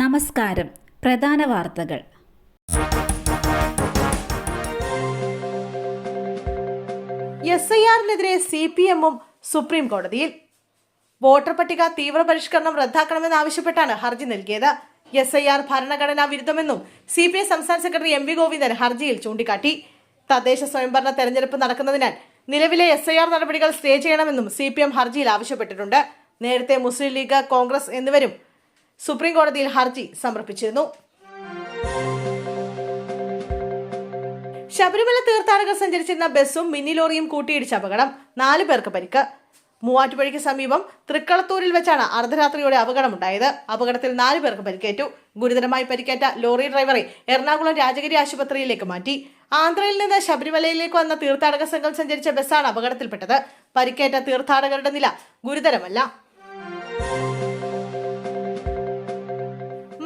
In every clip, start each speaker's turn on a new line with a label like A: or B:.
A: നമസ്കാരം. പ്രധാന വാർത്തകൾ.
B: എസ് ഐ ആറിനെതിരെ സി പി എമ്മും സുപ്രീം കോടതിയിൽ വോട്ടർ പട്ടിക തീവ്രപരിഷ്കരണം റദ്ദാക്കണമെന്നാവശ്യപ്പെട്ടാണ് ഹർജി നൽകിയത്. എസ് ഐ ആർ ഭരണഘടനാ വിരുദ്ധമെന്നും സി പി ഐ സംസ്ഥാന സെക്രട്ടറി എം വി ഗോവിന്ദൻ ഹർജിയിൽ ചൂണ്ടിക്കാട്ടി. തദ്ദേശ സ്വയംഭരണ തെരഞ്ഞെടുപ്പ് നടക്കുന്നതിനാൽ നിലവിലെ എസ് ഐ ആർ നടപടികൾ സ്റ്റേ ചെയ്യണമെന്നും സി പി എം ഹർജിയിൽ ആവശ്യപ്പെട്ടിട്ടുണ്ട്. നേരത്തെ മുസ്ലിം ലീഗ് കോൺഗ്രസ് എന്നിവരും സുപ്രീം കോടതിയിൽ ഹർജി സമർപ്പിച്ചിരുന്നു. ശബരിമല തീർത്ഥാടകർ സഞ്ചരിച്ചിരുന്ന ബസ്സും മിനി ലോറിയും കൂട്ടിയിടിച്ച അപകടം നാല് പേർക്ക് പരിക്ക്. മൂവാറ്റുപുഴയ്ക്ക് സമീപം തൃക്കളത്തൂരിൽ വെച്ചാണ് അർദ്ധരാത്രിയോടെ അപകടമുണ്ടായത്. അപകടത്തിൽ നാല് പേർക്ക് പരിക്കേറ്റു. ഗുരുതരമായി പരിക്കേറ്റ ലോറി ഡ്രൈവറെ എറണാകുളം രാജഗിരി ആശുപത്രിയിലേക്ക് മാറ്റി. ആന്ധ്രയിൽ നിന്ന് ശബരിമലയിലേക്ക് വന്ന തീർത്ഥാടക സംഘം സഞ്ചരിച്ച ബസ്സാണ് അപകടത്തിൽപ്പെട്ടത്. പരിക്കേറ്റ തീർത്ഥാടകരുടെ നില ഗുരുതരമല്ല.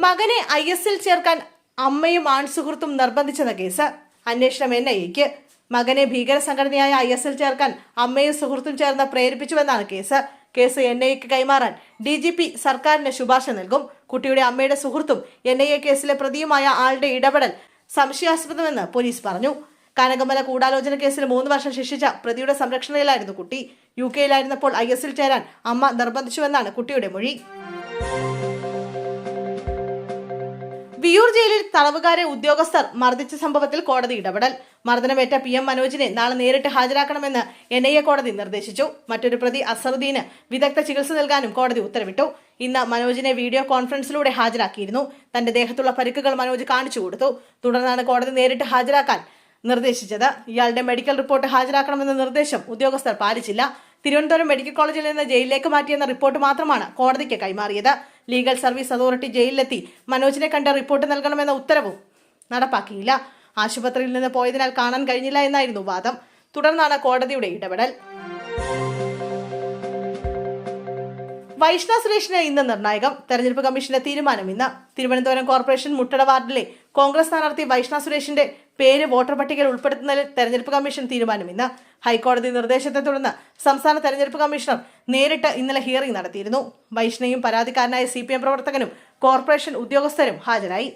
B: മകനെ ഐ എസിൽ ചേർക്കാൻ അമ്മയും ആൺസുഹൃത്തും നിർബന്ധിച്ചെന്ന കേസ്. അന്വേഷണം എൻ ഐ എക്ക്. മകനെ ഭീകര സംഘടനയായ ഐ എസിൽ ചേർക്കാൻ അമ്മയും സുഹൃത്തും ചേർന്ന് പ്രേരിപ്പിച്ചുവെന്നാണ് case. Case N I A കൈമാറാൻ ഡി ജി പി സർക്കാരിന് ശുപാർശ നൽകും. കുട്ടിയുടെ അമ്മയുടെ സുഹൃത്തും എൻ ഐ എ കേസിലെ പ്രതിയുമായ ആളുടെ ഇടപെടൽ സംശയാസ്പദമെന്ന് പോലീസ് പറഞ്ഞു. കനകമല കൂടാലോചന കേസിൽ മൂന്ന് വർഷം ശിക്ഷിച്ച പ്രതിയുടെ സംരക്ഷണയിലായിരുന്നു കുട്ടി. യു കെയിലായിരുന്നപ്പോൾ ഐ എസിൽ ചേരാൻ അമ്മ നിർബന്ധിച്ചുവെന്നാണ് കുട്ടിയുടെ മൊഴി. വിയൂർ ജയിലിൽ തടവുകാരെ ഉദ്യോഗസ്ഥർ മർദ്ദിച്ച സംഭവത്തിൽ കോടതി ഇടപെടൽ. മർദ്ദനമേറ്റ പി എം മനോജിനെ നാളെ നേരിട്ട് ഹാജരാക്കണമെന്ന് എൻ ഐ എ കോടതി നിർദ്ദേശിച്ചു. മറ്റൊരു പ്രതി അസറുദ്ദീന് വിദഗ്ധ ചികിത്സ നൽകാനും കോടതി ഉത്തരവിട്ടു. ഇന്ന് മനോജിനെ വീഡിയോ കോൺഫറൻസിലൂടെ ഹാജരാക്കിയിരുന്നു. തന്റെ ദേഹത്തുള്ള പരിക്കുകൾ മനോജ് കാണിച്ചു കൊടുത്തു. തുടർന്നാണ് കോടതി നേരിട്ട് ഹാജരാക്കാൻ നിർദ്ദേശിച്ചത്. ഇയാളുടെ മെഡിക്കൽ റിപ്പോർട്ട് ഹാജരാക്കണമെന്ന നിർദ്ദേശം ഉദ്യോഗസ്ഥർ പാലിച്ചില്ല. തിരുവനന്തപുരം മെഡിക്കൽ കോളേജിൽ നിന്ന് ജയിലിലേക്ക് മാറ്റിയെന്ന റിപ്പോർട്ട് മാത്രമാണ് കോടതിക്ക് കൈമാറിയത്. ലീഗൽ സർവീസ് അതോറിറ്റി ജയിലിലെത്തി മനോജിനെ കണ്ട റിപ്പോർട്ട് നൽകണമെന്ന ഉത്തരവും നടപ്പാക്കിയില്ല. ആശുപത്രിയിൽ നിന്ന് പോയതിനാൽ കാണാൻ കഴിഞ്ഞില്ല എന്നായിരുന്നു വാദം. തുടർന്നാണ് കോടതിയുടെ ഇടപെടൽ. വൈഷ്ണ സുരേഷിന് ഇന്ന് നിർണായകം. തെരഞ്ഞെടുപ്പ് കമ്മീഷന്റെ തീരുമാനം ഇന്ന്. തിരുവനന്തപുരം കോർപ്പറേഷൻ മുട്ടട വാർഡിലെ കോൺഗ്രസ് സ്ഥാനാർത്ഥി വൈഷ്ണ സുരേഷിന്റെ പേര് വോട്ടർ പട്ടികയിൽ ഉൾപ്പെടുത്തുന്നതിൽ തെരഞ്ഞെടുപ്പ് കമ്മീഷൻ തീരുമാനം ഇന്ന്. ഹൈക്കോടതി നിർദ്ദേശത്തെ തുടർന്ന് സംസ്ഥാന തെരഞ്ഞെടുപ്പ് കമ്മീഷണർ നേരിട്ട് ഇന്നലെ ഹിയറിംഗ് നടത്തിയിരുന്നു. വൈഷ്ണയും പരാതിക്കാരനായ സി പ്രവർത്തകനും കോർപ്പറേഷൻ ഉദ്യോഗസ്ഥരും ഹാജരായി.